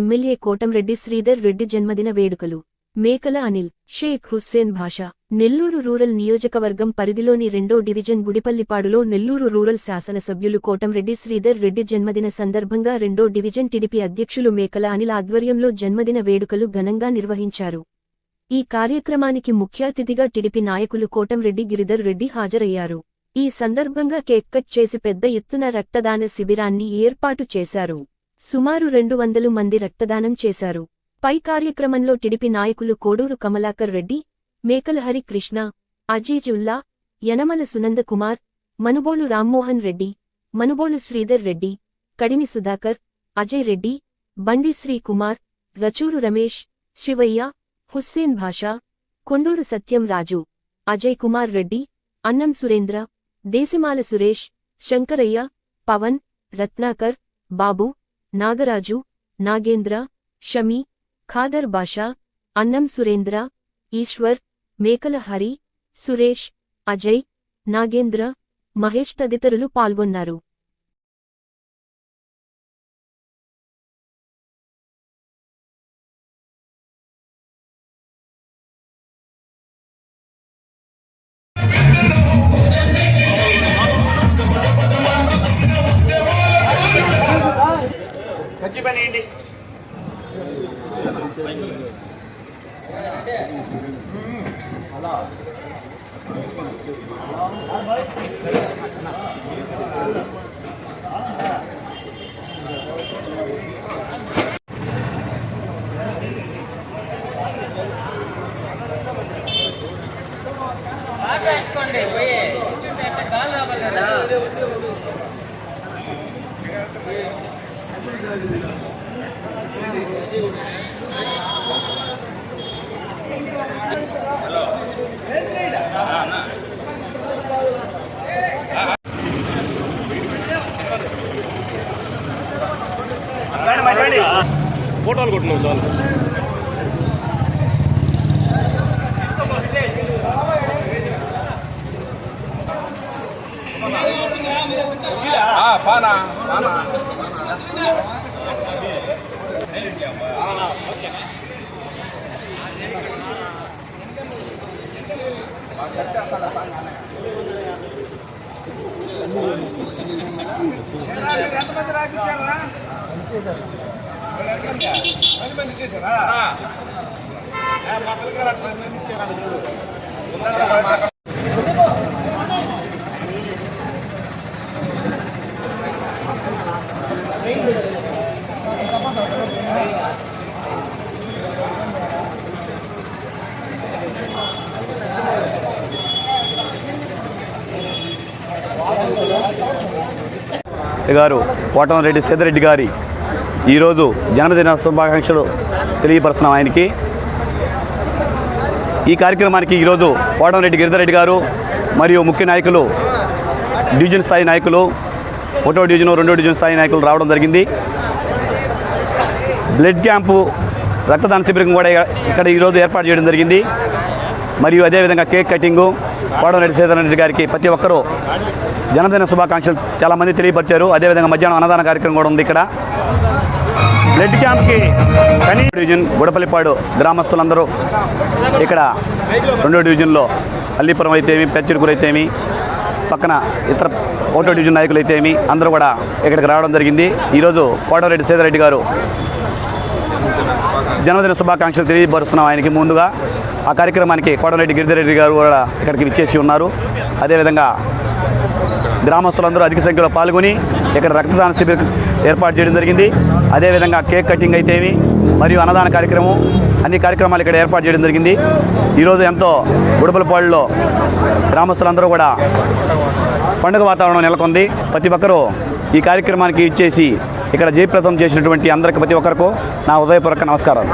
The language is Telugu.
ఎమ్మెల్యే కోటంరెడ్డి శ్రీధర్ రెడ్డి జన్మదిన వేడుకలు. మేకల అనిల్ షేక్ హుస్సేన్ భాష నెల్లూరు రూరల్ నియోజకవర్గం పరిధిలోని రెండో డివిజన్ గుడిపల్లిపాడులో నెల్లూరు రూరల్ శాసనసభ్యులు కోటంరెడ్డి శ్రీధర్ రెడ్డి జన్మదిన సందర్భంగా రెండో డివిజన్ టిడిపి అధ్యక్షులు మేకల అనిల్ ఆధ్వర్యంలో జన్మదిన వేడుకలు ఘనంగా నిర్వహించారు. ఈ కార్యక్రమానికి ముఖ్య అతిథిగా టిడిపి నాయకులు కోటంరెడ్డి గిరిధర్ రెడ్డి హాజరయ్యారు. ఈ సందర్భంగా కేక్ కట్ చేసి పెద్ద ఎత్తున రక్తదాన శిబిరాన్ని ఏర్పాటు చేశారు. సుమారు రెండు వందలు మంది రక్తదానం చేశారు. పై కార్యక్రమంలో టిడిపి నాయకులు కోడూరు కమలాకర్ రెడ్డి మేకలహరి కృష్ణ అజీజుల్లా యనమల సునంద కుమార్ మనుబోలు రామ్మోహన్ రెడ్డి మనుబోలు శ్రీధర్ రెడ్డి కడిమి సుధాకర్ అజయ్ రెడ్డి బండి శ్రీకుమార్ రచూరు రమేష్ శివయ్య హుస్సేన్ భాషా కొండూరు సత్యం రాజు అజయ్ కుమార్ రెడ్డి అన్నం సురేంద్ర దేశమాల సురేష్ శంకరయ్య పవన్ రత్నాకర్ బాబు నాగరాజు నాగేంద్ర షమి ఖాదర్ బాషా అన్నం సురేంద్ర ఈశ్వర్ మేకల హరి సురేష్ అజయ్ నాగేంద్ర మహేష్ తదితరులు పాల్గొన్నారు. ఖర్చు పని ఏంటి మాట్లాడుకోండి పోయి. కూర్చుంటే గాలి రావాలి కదా ఫోటోలు కొట్టినాం చాలు. పానా పానా. ఎంతమంది రాపించారా పది మంది చేశారా మా పిల్లగారు పది మంది ఇచ్చారు చూడు. గారు కోటమరెడ్డి సీతారెడ్డి గారి ఈరోజు జన్మదిన శుభాకాంక్షలు తెలియపరుస్తున్నాం ఆయనకి. ఈ కార్యక్రమానికి ఈరోజు కోటమరెడ్డి గిరిధరెడ్డి గారు మరియు ముఖ్య నాయకులు డివిజన్ స్థాయి నాయకులు ఒకటో డివిజన్ రెండో డివిజన్ స్థాయి నాయకులు రావడం జరిగింది. బ్లడ్ క్యాంపు రక్తదాన శిబిరం కూడా ఇక్కడ ఈరోజు ఏర్పాటు చేయడం జరిగింది. మరియు అదేవిధంగా కేక్ కటింగు కోటంరెడ్డి సీతారెడ్డి గారికి ప్రతి ఒక్కరూ జన్మదిన శుభాకాంక్షలు చాలామంది తెలియపరిచారు. అదేవిధంగా మధ్యాహ్నం అన్నదాన కార్యక్రమం కూడా ఉంది ఇక్కడ. బ్లడ్ క్యాంప్కి కనీ డివిజన్ గుడపల్లిపాడు గ్రామస్తులందరూ ఇక్కడ రెండో డివిజన్లో అల్లీపురం అయితేమి పెచ్చిడుకురు అయితేమి పక్కన ఇతర ఒకటో డివిజన్ నాయకులు అయితేమి అందరూ కూడా ఇక్కడికి రావడం జరిగింది. ఈరోజు కోటరెడ్డి సీతారెడ్డి గారు జన్మదిన శుభాకాంక్షలు తెలియపరుస్తున్నాం ఆయనకి ముందుగా. ఆ కార్యక్రమానికి కోటరెడ్డి గిరిజరెడ్డి గారు కూడా ఇక్కడికి విచ్చేసి ఉన్నారు. అదేవిధంగా గ్రామస్తులందరూ అధిక సంఖ్యలో పాల్గొని ఇక్కడ రక్తదాన శిబిరం ఏర్పాటు చేయడం జరిగింది. అదేవిధంగా కేక్ కటింగ్ అయితేవి మరియు అన్నదాన కార్యక్రమం అన్ని కార్యక్రమాలు ఇక్కడ ఏర్పాటు చేయడం జరిగింది. ఈరోజు ఎంతో ఉడుపులపాడులో గ్రామస్తులందరూ కూడా పండుగ వాతావరణం నెలకొంది. ప్రతి ఒక్కరూ ఈ కార్యక్రమానికి ఇచ్చేసి ఇక్కడ జయప్రదం చేసినటువంటి అందరికి ప్రతి ఒక్కరికి నా హృదయపూర్వక నమస్కారాలు.